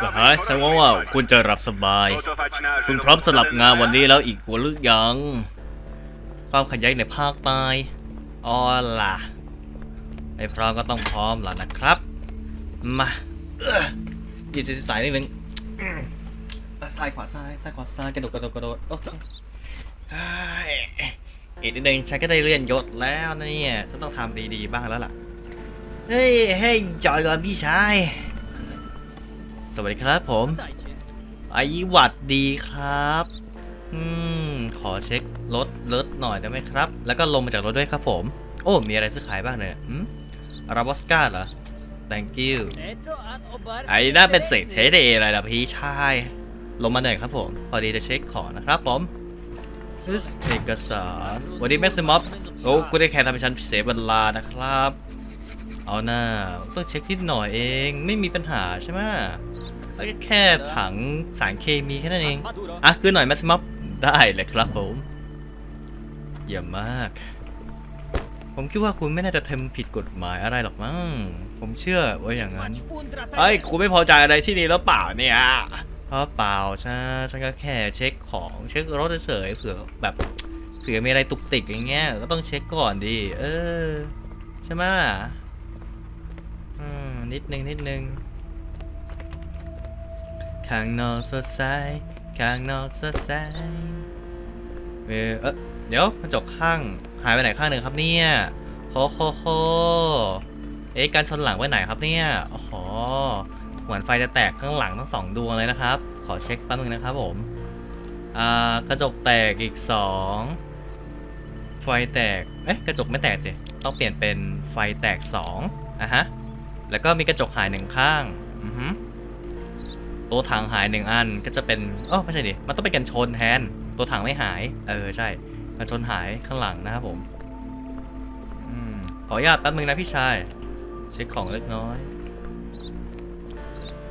สหายฉันหวังว่าคุณจะหลับสบาย คุณพร้อมสลับงานวันนี้แล้วอีกวันหรือยัง ความขัดแย้งในภาคใต้อ๋อล่ะไม่พร้อมก็ต้องพร้อมแล้วนะครับ มาเอื้อยืดเส้นสายนิดนึงอืมซ้ายขวาซ้ายซ้ายขวาซ้ายกระโดดกระโดดกระโดดโอเคเฮ้ยอีกนิดนึงฉันก็ได้เลื่อนยศแล้วนะเนี่ยฉันต้องทำดีๆบ้างแล้วล่ะ เฮ้ยเฮ้ยจอยก่อนพี่ชาย สวัสดีครับผมไอหวัดดีครับ อืม ขอเช็ครถรถหน่อยได้ไหมครับ แล้วก็ลงมาจากรถด้วยครับผม โอ้ มีอะไรซื้อขายบ้างเนี่ยอืมอาราบอสกาเหรอ thank you ไอ้น่าเป็นเศษเทเดอะไรล่ะพี่ชาย ลงมาหน่อยครับผม พอดีจะเช็คของนะครับผมเอกสารวันนี้แม็กซิมัมโอ้กูได้แค่ทำให้ฉันเสียเวลานะครับ เอาหน้าต้องเช็คนิดหน่อยเอง ไม่มีปัญหาใช่ไหม แล้วก็แค่ถังสารเคมีแค่นั้นเอง อะคือหน่อยแม็กซิมัมได้เลยครับผมเยี่ยมมาก ผมคิดว่าคุณไม่น่าจะทำผิดกฎหมายอะไรหรอกมั้ง ผมเชื่อว่าอย่างนั้นเฮ้ยคุณไม่พอใจอะไรที่นี่แล้วเปล่าเนี่ยเพราะเปล่าใช่ฉันก็แค่เช็คของเช็ครถเฉยๆเผื่อแบบเผื่อมีอะไรตุกติกอย่างเงี้ยก็ต้องเช็คก่อนดิเออใช่ไหมอืมนิดนึงนิดนึง ข้างนอกสดใสข้างนอกสดใสเออเอเดี๋ยวกระจกข้างหายไปไหนข้างหนึ่งครับเนี่ยโฮโฮโฮเอ๊ะการชนหลังไว้ไหนครับเนี่ยโอ้โหเหมือนไฟจะแตกข้างหลังทั้งสองดวงเลยนะครับ ขอเช็คแป๊บนึงนะครับผมอ่ากระจกแตกอีกสองไฟแตกเอ๊ะกระจกไม่แตกสิต้องเปลี่ยนเป็นไฟแตกสองอะฮะแล้วก็มีกระจกหายหนึ่งข้างอือฮึ ตัวถังหายหนึ่งอันก็จะเป็นเออไม่ใช่ดิมันต้องเป็นกันชนแทน ตัวถังไม่หาย เออใช่กันชนหายข้างหลังนะครับผมอืมขออนุญาตแป๊บนึงนะพี่ชายเช็คของเล็กน้อย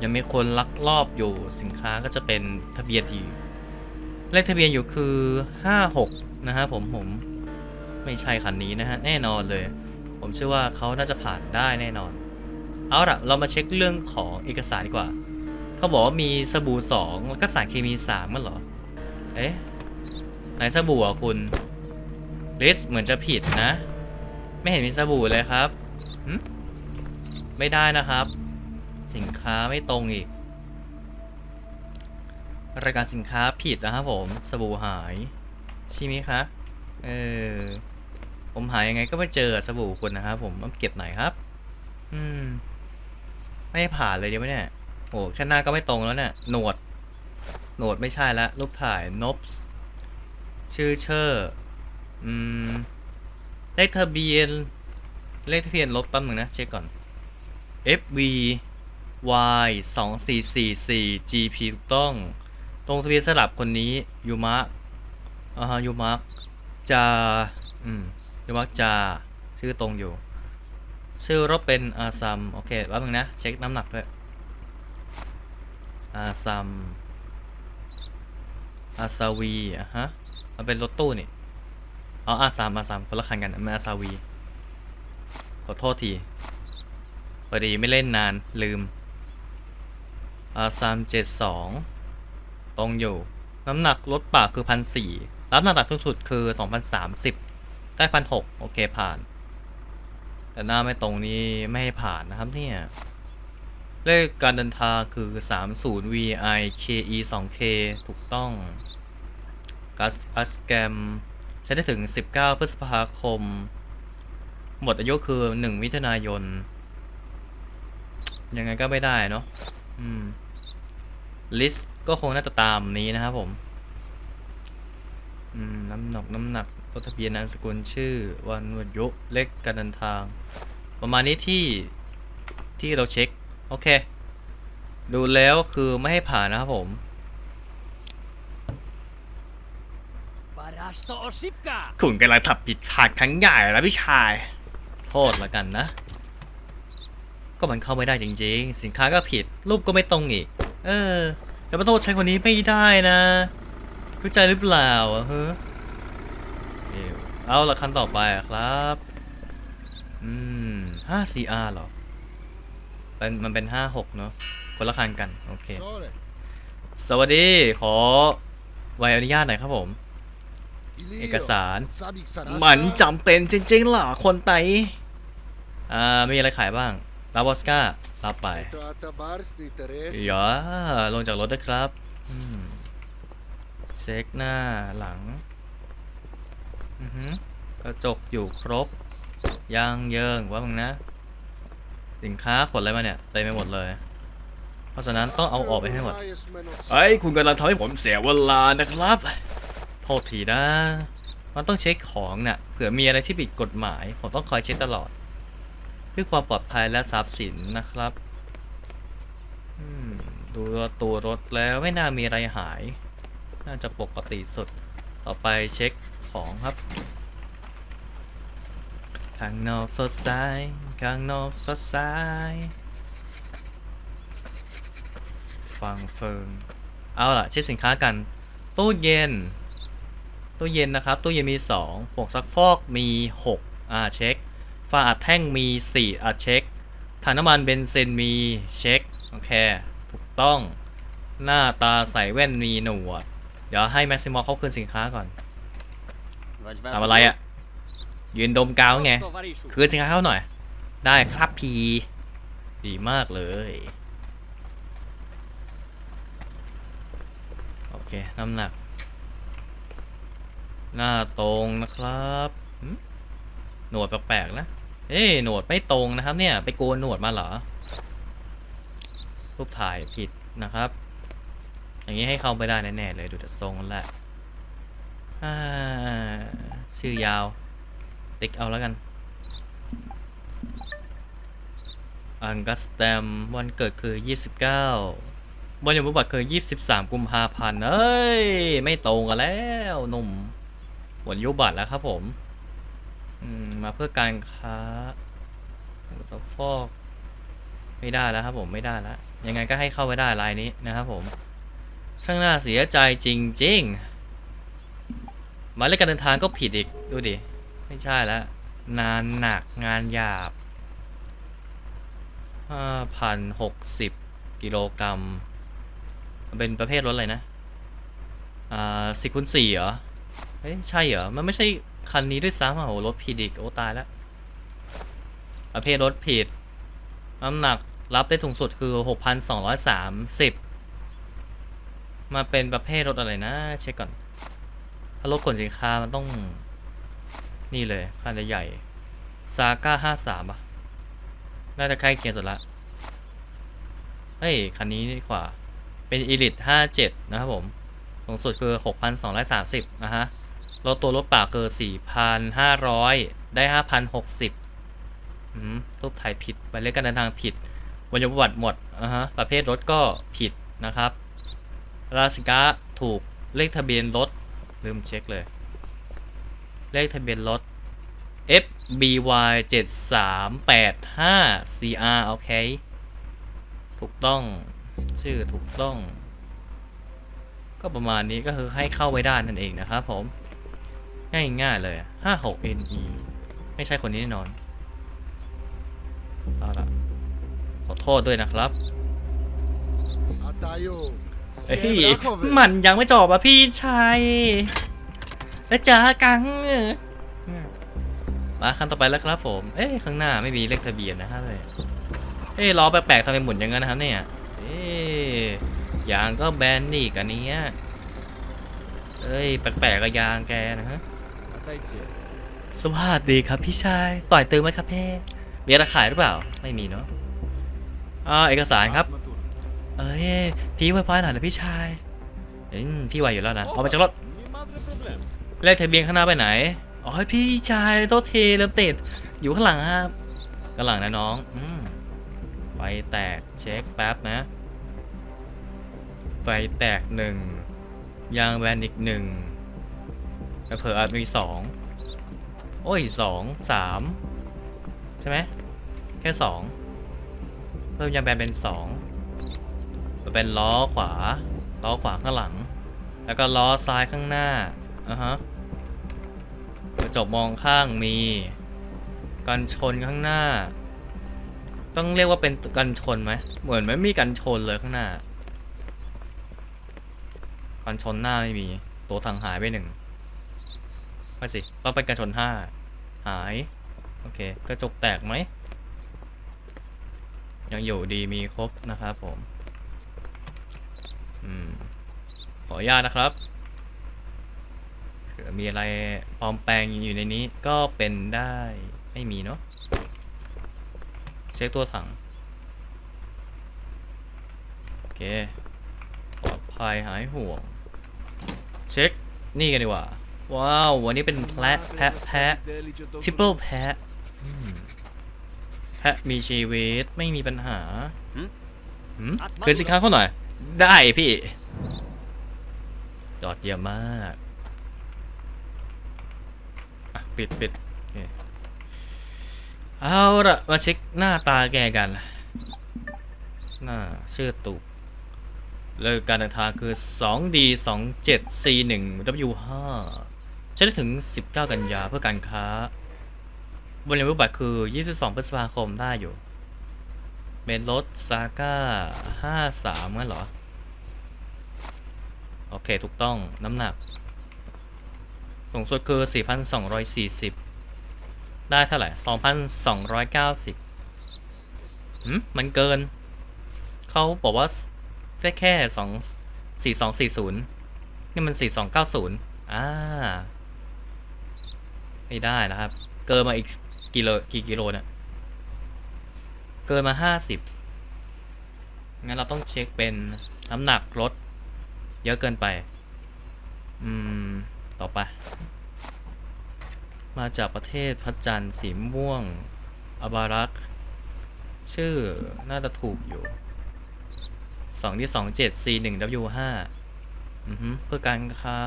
ยังมีคนลักลอบอยู่สินค้าก็จะเป็นทะเบียนที่เลขทะเบียนอยู่คือ 56 นะฮะผมผมไม่ใช่คันนี้นะฮะแน่นอนเลย ผมเชื่อว่าเขาน่าจะผ่านได้แน่นอน เอาล่ะ เรามาเช็คเรื่องของเอกสารดีกว่า เขาบอกว่ามีสบู่สองแล้วก็สารเคมีสามมันเหรอ เอ๊ะไหนสบู่อะคุณลิสเหมือนจะผิดนะ ไม่เห็นมีสบู่เลยครับหึไม่ได้นะครับ สินค้าไม่ตรงอีก รายการสินค้าผิดนะครับผม สบู่หายใช่ไหมคะเออผมหายยังไงก็ไม่เจอสบู่คุณนะครับผมต้องเก็บไหนครับ อืม ไม่ผ่านเลยดีไหมเนี่ย โอ้แค่หน้าก็ไม่ตรงแล้วเนี่ยหนวดหนวดไม่ใช่ละรูปถ่ายนบชื่อเชอร์อืมเลขทะเบียน เลขทะเบียนรถแป๊บนึงนะ เช็คก่อน FV Y 2 4 4 4 GP ถูกต้อง ตรงทะเบียนสลับคนนี้ยูมะอ่าฮะยูมะจาอืมยูมะจา ชื่อตรงอยู่ ชื่อรถเป็นอาซัม โอเคแป๊บนึงนะ เช็คน้ำหนักด้วย อาซัม อาซาวีอะฮะ มันเป็นรถตู้นี่อ๋อาซัมอาซัมคนละคันกันมันอาซาวี ขอโทษทีพอดีไม่เล่นนานลืม อาซัมเจ็ดสองตรงอยู่ น้ำหนักรถป่าคือพันสี่รับน้ำหนักสูงสุดคือสองพันสามสิบได้พันหกโอเคผ่าน แต่หน้าไม่ตรงนี้ไม่ให้ผ่านนะครับเนี่ย เลขการเดินทางคือ 30 VI KE 2K ถูกต้องกัสอัสแกมใช้ได้ถึง 19 พฤษภาคม หมดอายุคือ 1 มิถุนายน ยังไงก็ไม่ได้เนาะอืมลิสก็คงน่าจะตามนี้นะครับผมอืมน้ำหนัก น้ำหนักตัวทะเบียนนามสกุลชื่อ วันวันยุเลขการเดินทาง ประมาณนี้ที่ที่เราเช็ค โอเค ดูแล้วคือไม่ให้ผ่านนะครับผม คุณกำลังทับผิดพลาดครั้งใหญ่แล้วพี่ชาย โทษละกันนะ ก็มันเข้าไม่ได้จริง ๆ สินค้าก็ผิด รูปก็ไม่ตรงอีก เออจะมาโทษใช้คนนี้ไม่ได้นะเข้าใจหรือเปล่าอะเฮ้อเอาละคันต่อไปอะครับ อืม 5CR เหรอ เป็นมันเป็นห้าหกเนาะคนละคันกัน โอเค Sole. สวัสดีขอใบอนุญาตหน่อยครับผม Ilio. เอกสาร Sabik Sarasa. มันจำเป็นจริงๆเหรอคนไตอ่ามีอะไรขายบ้างลาบอสการับไป Tata Bars di Teres. อย่าลงจากรถด้วยครับอืมเช็คหน้าหลังอือหือกระจกอยู่ครบยางเยิงว่ามึงนะ สินค้าขนอะไรมาเนี่ยเต็มไปหมดเลย เพราะฉะนั้นต้องเอาออกไปให้หมดเอ้ยคุณกำลังทำให้ผมเสียเวลานะครับ โทษทีนะ มันต้องเช็คของน่ะเผื่อมีอะไรที่ผิดกฎหมาย ผมต้องคอยเช็คตลอด เพื่อความปลอดภัยและทรัพย์สินนะครับอืมดูตัวรถแล้วไม่น่ามีอะไรหาย น่าจะปกติสุด ต่อไปเช็คของครับ ข้างนอกสดใส ข้างนอกสดใส ฟังเฟิง เอาล่ะเช็คสินค้ากัน ตู้เย็น ตู้เย็นนะครับ ตู้เย็นมี2ผงซักฟอกมี 6 อ่าเช็คฝาอัดแท่งมี 4 อ่าเช็คถังน้ำมันเบนซินมีเช็ค โอเค ถูกต้อง หน้าตาใส่แว่นมีหนวด เดี๋ยวให้แม็กซิมอลเขาคืนสินค้าก่อนทำอะไรอะ่ะ ยืนดมกาวไง คืนสินค้าเขาหน่อย ได้ครับพี ดีมากเลย โอเค น้ำหนัก หน้าตรงนะครับหึหนวดแปลกๆนะ เอ้ยหนวดไม่ตรงนะครับเนี่ย ไปโกนหนวดมาเหรอ รูปถ่ายผิดนะครับ อย่างนี้ให้เข้าไปได้แน่ๆเลยดูจากทรงแล้วแหละอ่าชื่อยาว ติ๊กเอาแล้วกันอังกัสแตมวันเกิดคือ 29วันยมบัตรคือ 23 กุมภาพันธ์เอ้ย ไม่ตรงกันแล้วหนุ่มวันยุบัตรแล้วครับผมมมาเพื่อการค้าซักฟอกไม่ได้แล้วครับผมไม่ได้แล้วยังไงก็ให้เข้าไปได้ลายนี้นะครับผมช่างน่าเสียใจจริงๆมาเลขการเดินทางก็ผิดอีกดูดิ ไม่ใช่แล้วงานหนักงานหยาบ 5,060 กิโลกรัม เป็นประเภทรถอะไรนะ อ่าสิคูณสี่เหรอ เฮ้ย ใช่เหรอ มันไม่ใช่คันนี้ด้วยซ้ำอะโหรถผิดอีก โอ้ตายแล้ว ประเภทรถผิด น้ำหนักรับได้ถุงสุดคือ 6,230 มาเป็นประเภทรถอะไรนะ เช็คก่อน ถ้ารถขนสินค้ามันต้อง นี่เลยคันใหญ่ซาก้าห้าสามอะ น่าจะใกล้เคียงสุดละ เฮ้ย คันนี้ดีกว่า เป็น Elite 57นะครับผม สูงสุดคือ6,230นสองร้อยสาสิบนะฮะรถตัวรถเปล่าคือ4,500ได้5,060อืมรูปถ่ายผิดหมายเลขการเดินทางผิดวันยประวัติหมดอะฮะ ประเภทรถก็ผิดนะครับราสิกาถูกเลขทะเบียนรถลืมเช็คเลย เลขทะเบียนรถ FBY 7385 CR โอเค ถูกต้อง ชื่อถูกต้อง ก็ประมาณนี้ก็คือให้เข้าไว้ได้นั่นเองนะครับผม ง่ายๆเลย 56 NE ไม่ใช่คนนี้แน่นอนเอาละขอโทษด้วยนะครับ Atayo. เฮ้ย Sierra มันยังไม่จบอะพี่ชาย แล้วเจอกันมาขั้นต่อไปแล้วครับผม เอ้ะข้างหน้าไม่มีเลขทะเบียนนะครับเลยเอ้ะล้อแปลกๆทำไมหมุนอย่างนั้นนะครับเนี่ย เอ้ะยางก็แบนนี่กันเนี้ยเอ้ยแปลกๆกับยางแกนะฮะ สวัสดีครับพี่ชาย ต่อยตึงไหมครับเพ่มีอะไรขายหรือเปล่า ไม่มีเนาะอ่าเอกสารครับ เอ้ยพี่ไวพอยหน่อยนะพี่ชายพี่ไวอยู่แล้วนะออกมาจากรถ แลกทะเบียนข้างหน้าไปไหน อ๋อพี่ชายโตเทเริ่มตดอยู่ข้างหลังครับข้างหลังนะน้องอไฟแตกเช็คแป๊บนะ ไฟแตกหนึ่งยางแบนอีกหนึ่งกระวเผลออาจมีสองโอ้ยสองสามใช่ไหมแค่สองเพิ่มยางแบนเป็นสองเป็นล้อขวาล้อขวาข้างหลัง แล้วก็ล้อซ้ายข้างหน้า อะฮะกระจกมองข้างมี กันชนข้างหน้า ต้องเรียกว่าเป็นกันชนไหมเหมือนไม่มีกันชนเลยข้างหน้า กันชนหน้าไม่มีตัวถังหายไปหนึ่งไม่สิต้องเป็นกันชนห้าหายโอเคกระจกแตกไหมยังอยู่ดีมีครบนะครับผม อืม ขออนุญาตนะครับ เผื่อมีอะไรปลอมแปลงอยู่ในนี้ก็เป็นได้ไม่มีเนาะเช็คตัวถัง โอเค ปลอดภัยหายห่วง เช็ค นี่กันดีกว่า ว้าว วันนี้เป็นแพะแพะแพะทริปเปิลแพะอืมแพะมีชีวิตไม่มีปัญหาหืมหืมคืนสินค้าเขาหน่อย ได้พี่ยอดเยี่ยมมากอะ ปิดปิดเอาละมาเช็คหน้าตาแกกัน หน้าชื่อตุกเลิกการเดินทางคือ 2D 27 C 1 W 5ใช้ได้ถึง 19 กันยาเพื่อการค้าบนเรือนบัตรคือ 22พฤษภาคมได้อยู่ เมนรถซาก้า 53งั้นเหรอ โอเค ถูกต้องน้ำหนัก สูงสุดคือ 4,240 ได้เท่าไหร่ 2,290หืมมันเกิน เขาบอกว่าได้แค่ 2 4240 นี่มัน 4290 อ่า ไม่ได้นะครับ เกินมาอีกกิโลกี่กิโลเนี่ยเกินมา 50 งั้นเราต้องเช็คเป็นน้ำหนักรถเยอะเกินไป อืม ต่อไป มาจากประเทศพัชจันทร์สีม่วง อบารัก ชื่อน่าจะถูกอยู่2ที่2 7 C 1 W 5อือฮึเพื่อการค้า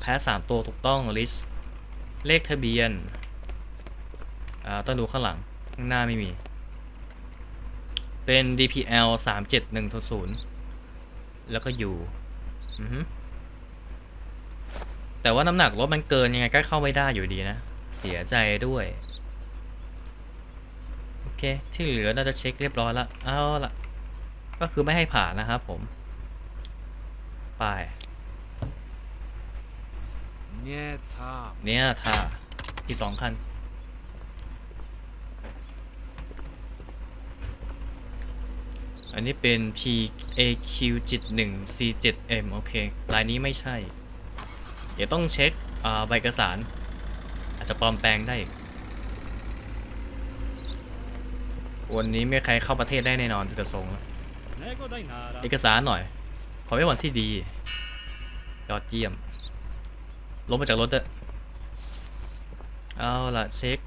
แพ้3ตัวถูกต้อง ลิสเลขทะเบียนต้องดูข้างหลัง ข้างหน้าไม่มี เป็น DPL 37100 แล้วก็อยู่ อือฮึ แต่ว่าน้ำหนักรถมันเกินยังไงก็เข้าไม่ได้อยู่ดีนะ เสียใจด้วย โอเค ที่เหลือน่าจะเช็คเรียบร้อยแล้วเอาละก็คือไม่ให้ผ่านนะครับผม ไป Nie tam. เนี่ยท่าที่สองคันอันนี้เป็น PAQ 7 1 C 7 M โอเค ลายนี้ไม่ใช่ เดี๋ยวต้องเช็คใบเอกสาร อาจจะปลอมแปลงได้ วันนี้ไม่ใครเข้าประเทศได้แน่นอนจะทรงเอกสารหน่อย ขอไว้วันที่ดี ยอดเยี่ยม ลงมาจากรถเด้อเอาล่ะเช็ค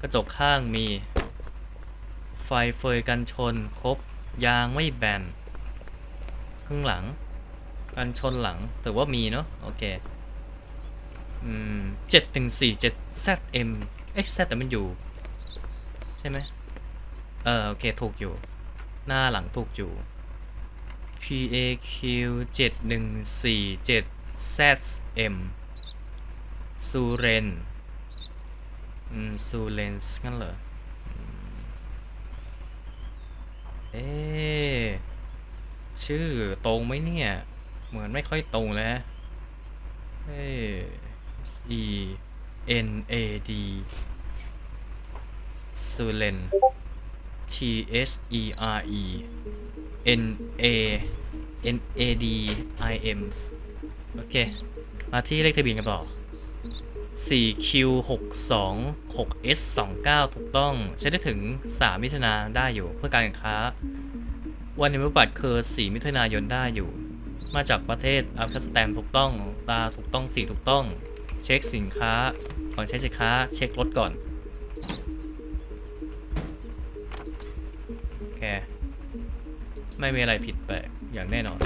กระจกข้างมี ไฟเฟยกันชนครบ ยางไม่แบนข้างหลัง กันชนหลังถือว่ามีเนาะโอเคอืมเจ็ดถึงสี่เจ็ด ZM เอ๊ะ Z แต่มันอยู่ใช่ไหมเออโอเคถูกอยู่ หน้าหลังถูกอยู่ PAQ 7147 ZM ซูเรนอืมซูเรนส์งั้นเหรอเอ๊ชื่อตรงไหมเนี่ย เหมือนไม่ค่อยตรงแล้วเอ E N A D ซูเรน T S E R E N A N A D I M โอเค มาที่เลขทะเบียนกันต่อ 4Q 6 2 6 S 2 9ถูกต้อง ใช้ได้ถึง 3 มิถุนาได้อยู่เพื่อการค้า วันในบัตรคือ 4 มิถุนายนได้อยู่ มาจากประเทศอัฟกานิสถานถูกต้องตาถูกต้องสีถูกต้อง เช็คสินค้าก่อนใช้สินค้าเช็ครถก่อนโอเคไม่มีอะไรผิดแปลกอย่างแน่นอน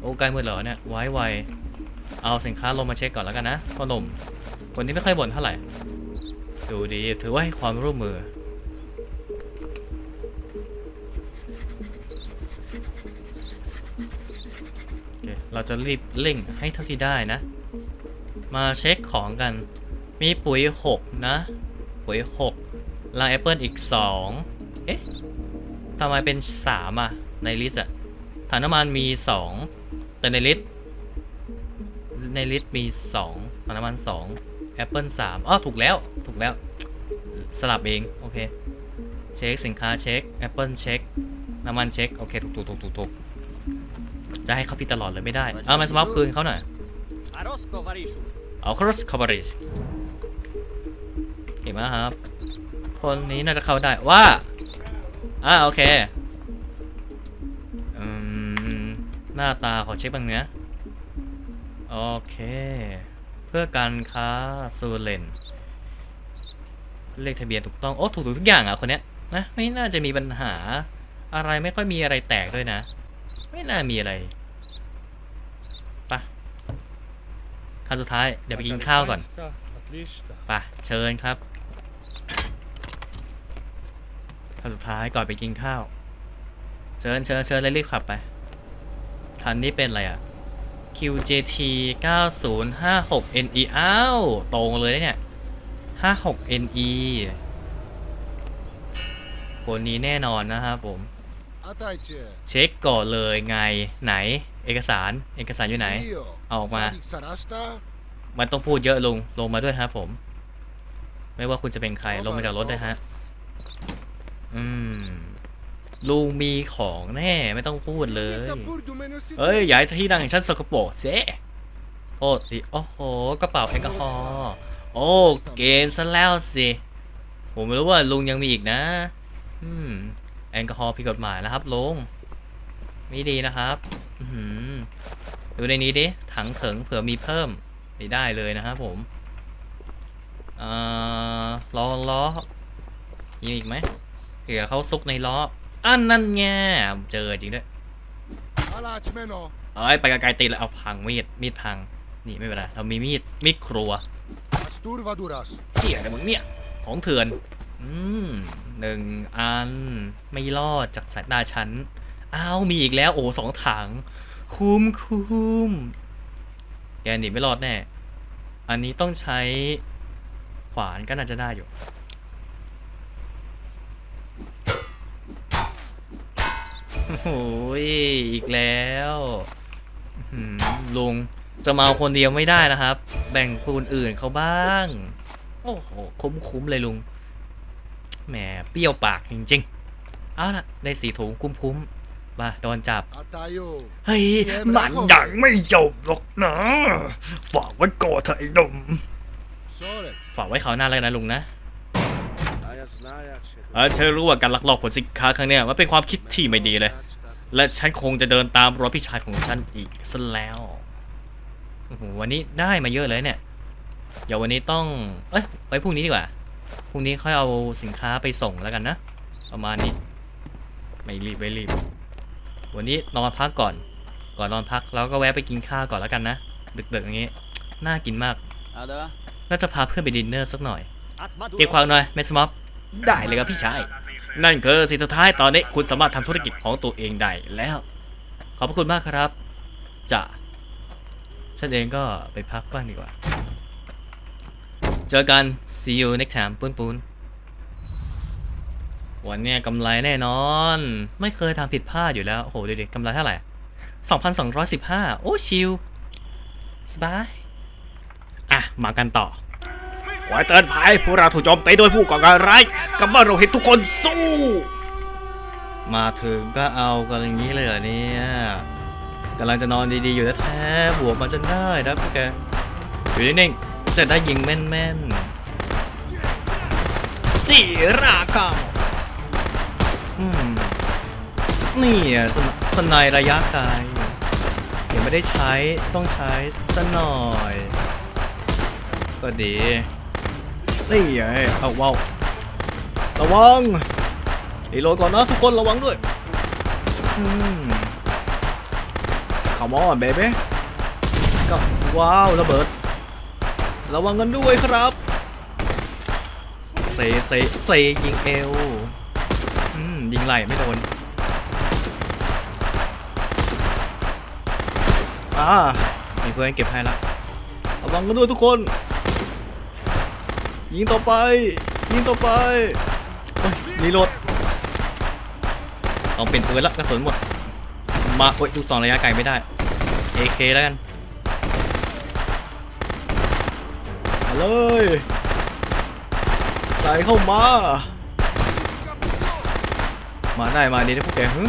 โอ้ใกล้มืดเหรอเนี่ยไว้ไวเอาสินค้าลงมาเช็คก่อนแล้วกันนะพ่อหนุ่มคนนี้ไม่ค่อยบ่นเท่าไหร่ ดูดีถือว่าให้ความร่วมมือ เราจะรีบเร่งให้เท่าที่ได้นะ มาเช็คของกัน มีปุ๋ย 6 นะ ปุ๋ยหกลังแอปเปิลอีกสองเอ๊ะทำไมเป็นสามอะ ในลิสต์อะถังน้ำมันมีสองแต่ในลิสต์ในลิสต์มีสองถังน้ำมันสองแอปเปิลสามอ้อถูกแล้ว ถูกแล้ว สลับเอง โอเค เช็คสินค้าเช็คแอปเปิลเช็คน้ำมันเช็ค โอเค ถูกถูกถูกถูกถูก จะให้เขาพี่ตลอดเลยไม่ได้ เอามาสมอปคืนเขาหน่อย A Rosco Varishu. เอาครอสคาบาริสเห็นไหมครับ คนนี้น่าจะเข้าได้ว่าอ่าโอเคอืมหน้าตาขอเช็คบ้างนะโอเค เพื่อการค้าซูเลนเลขทะเบียนถูกต้อง โอ้ถูกถูกทุกอย่างอะคนเนี้ยนะ ไม่น่าจะมีปัญหาอะไรไม่ค่อยมีอะไรแตกด้วยนะ ไม่น่ามีอะไรปะขั้นสุดท้ายเดี๋ยวไปกินข้าวก่อนปะเชิญครับขั้นสุดท้ายก่อนไปกินข้าว เชิญเชิญเชิญเลยรีบขับไป คันนี้เป็นอะไรอะ QJT 9056 NE อ้าว ตรงเลยเนี่ย 56 NE คนนี้แน่นอนนะครับผม เช็คก่อนเลยไงไหน เอกสารเอกสารอยู่ไหน Io. Oh, ma- Sadik Sarasta. มันต้องพูดเยอะลุงลงมาด้วยครับผม ไม่ว่าคุณจะเป็นใครลงมาจากรถได้ฮะ อืมลุงมีของแน่ไม่ต้องพูดเลย Niente pur du meno si- เอ้ยอย่าให้ที่นั่งฉันสกปรกเซ่โทษสิโอ้โหกระเป๋าแอลกอฮอล์โอ้เกมซะแล้วสิ ผมไม่รู้ว่าลุงยังมีอีกนะ อืม แอลกอฮอล์ผิดกฎหมายนะครับลุงไม่ดีนะครับอือหือดูในนี้ดิ ถังเถิงเผื่อมีเพิ่มไม่ได้เลยนะครับผมอ่าล้อล้อมีอีกไหมเผื่อเขาซุกในล้ออันนั่นไงเจอจริงด้วย Alac meno. เอ้ยไปไกลๆตีแล้วเอาพังมีดมีดพัง นี่ไม่เป็นไรเรามีมีดมีดครัว Astur vaduras. เสียแต่มึงเนี่ยของเถื่อน อืมหนึ่งอัน ไม่รอดจากสายตาฉัน อ้าว มีอีกแล้วโอ้สองถัง คุ้มคุ้มแกหนีไม่รอดแน่ อันนี้ต้องใช้ขวานก็น่าจะได้อยู่ โอ้โหยอีกแล้วลุงจะมาเอาคนเดียวไม่ได้นะครับ แบ่งคนอื่นเขาบ้าง โอ้โห คุ้มๆเลยลุง แหมเปรี้ยวปากจริงๆ เอาละได้สีถุงคุ้มๆ มาโดนจับ เฮ้ย มันยังไม่จบหรอกนะ ฝากไว้ก่อนเถอะไอ้หนุ่มฝากไว้เขาหน้าเลยนะลุงนะเธอรู้ว่าการลักลอบขนสินค้าครั้งนี้มันเป็นความคิดที่ไม่ดีเลย และฉันคงจะเดินตามรอยพี่ชายของฉันอีกซะแล้ววันนี้ได้มาเยอะเลยเนี่ย เดี๋ยววันนี้ต้อง เอ้ยไว้พรุ่งนี้ดีกว่า รุ่งนี้ค่อยเอาสินค้าไปส่งแล้วกันนะ ประมาณนี้ ไม่รีบไม่รีบ วันนี้นอนพักก่อน ก่อนนอนพักแล้วก็แวะไปกินข้าวก่อนแล้วกันนะ ดึกๆอย่างงี้ น่ากินมาก Ada. น่าจะพาเพื่อนไปดินเนอร์สักหน่อย At Maduro. เก็บความหน่อยแมสมอฟได้เลยครับพี่ชาย นั่นคือสิ่งสุดท้ายตอนนี้คุณสามารถทำธุรกิจของตัวเองได้แล้ว ขอบพระคุณมากครับ จะฉันเองก็ไปพักบ้างดีกว่า เจอกัน see you next time ปุ้นปุ้นวันเนี้ยกำไรแน่นอน ไม่เคยทำผิดพลาดอยู่แล้วโอ้โหดูดิกำไรเท่าไหร่ 2,215 โอ้ชิลสบาย อะ มากันต่อไว้เตือนภัยพวกเราถูกโจมตีโดยผู้ก่อการร้ายกับเมื่อเราเห็นทุกคนสู้ มาถึงก็เอากันอย่างนี้เลยเหรอเนี่ยกำลังจะนอนดีๆอยู่แท้ๆบวกมันจะได้นะพวกแกอยู่นิ่งๆ จะได้ยิงแม่นๆจีราเก่าอืมนี่อะสนสไนระยะไกลยังไม่ได้ใช้ต้องใช้สักหน่อย ก็ดีนี่ไงเอาว้าวระวังรีโหลดก่อนนะทุกคนระวังด้วยอืม Come on baby ก็ว้าวระเบิด ระวังกันด้วยครับเซเซเซยิงเอวอืมยิงไหลไม่โดนอ่ามีเพื่อนเก็บให้ละระวังกันด้วยทุกคน ยิงต่อไป ยิงต่อไปโอ้ยรีโหลดต้องเป็นปืนละกระสุนหมดมาโอ้ยลูกซองระยะไกลไม่ได้ AK แล้วกันมา เลยใส่เข้ามา มาได้มาดีนะพวกแกฮึ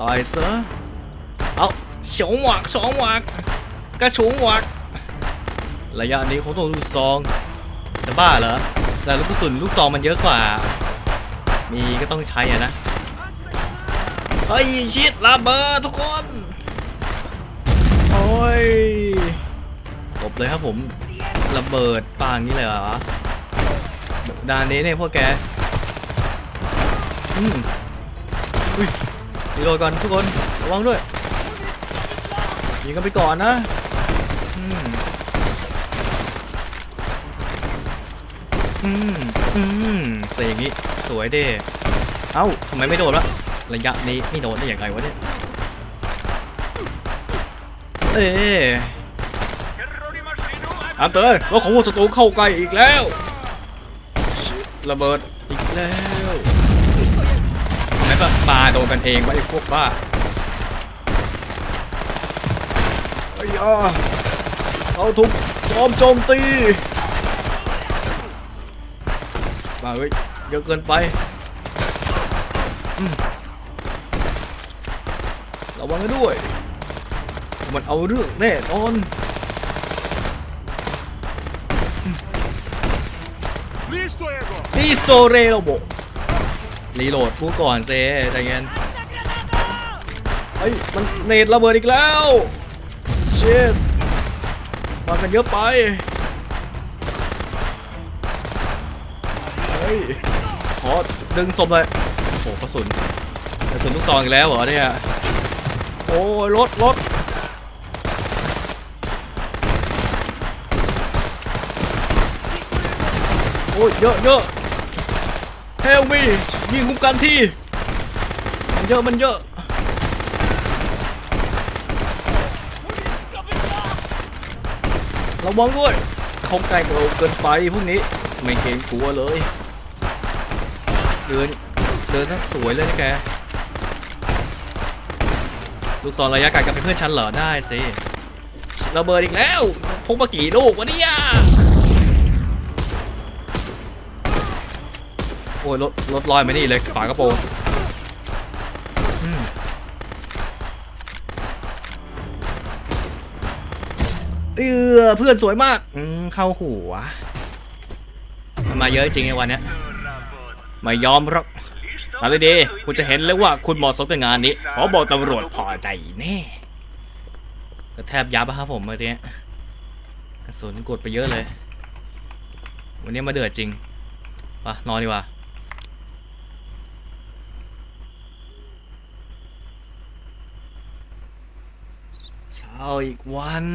ตายซะเอาสองหวักสองหวักกระชุงหวักระยะนี้เขาต้องลูกซองจะบ้าเหรอแต่ลูกกระสุนลูกซองมันเยอะกว่า มีก็ต้องใช้อะนะเฮ้ยชิดระเบิดทุกคน โอ้ยจบเลยครับผม ระเบิดปางนี้เลยเหรอดานนี้เนี่ยพวกแกอืมอุ้ยรีโหลดก่อนทุกคนระวังด้วยยิงกันไปก่อนนะอืมอืมอืมเสียงนี้สวยเด้เอ้าทำไมไม่โดนวะระยะนี้ไม่โดนได้อย่างไรวะเนี่ยเอ๊ อันเตอร์รถของพวกศัตรูเข้าใกล้อีกแล้ว ระเบิดอีกแล้วทำไมก็ปาโดนกันเองวะไอ้พวกบ้าไอ้ยาเขาถูกโจมโจมตีมาเฮ้ยเยอะเกินไประวังกันด้วย มันเอาเรื่องแน่นอน Ego! นี่โซเรโรโบรีโหลดพูดก่อนเซ่ใจเย็นเฮ้ย มันเนตระเบิดอีกแล้วเชิดมากันเยอะไปเฮ้ยขอดึงศพเลยโอ้กระสุนกระสุนลูกซองอีกแล้วเหรอเนี่ยโอ้ยรถรถโอ้ยเยอะเยอะ ฮลมียิงคุ้มกันที่ มันเยอะมันเยอะระวังด้วย เขาใกล้เราเกินไปพวกนี้ไม่เกรงกลัวเลย เดิน เดินซะสวยเลยนะแก ลูกศรระยะไกลกับเพื่อนฉันเหรอได้สิระเบิดอีกแล้วพกมากี่ลูกวะเนี่ยโอ้ยรถรถลอยมานี่เลยฝากระโปรงเออเพื่อนสวยมากอืมเข้าหัวมันมาเยอะจริงไอ้วันเนี้ยไม่ยอมหรอกเอาเลยดีคุณจะเห็นเลยว่าคุณเหมาะสมกับงานนี้ขอบอกตำรวจพอใจแน่ก็แทบยับอะครับผมเมื่อกี้กระสุนกดไปเยอะเลย วันนี้มาเดือดจริงปะนอนดีกว่า เอาอีกวัน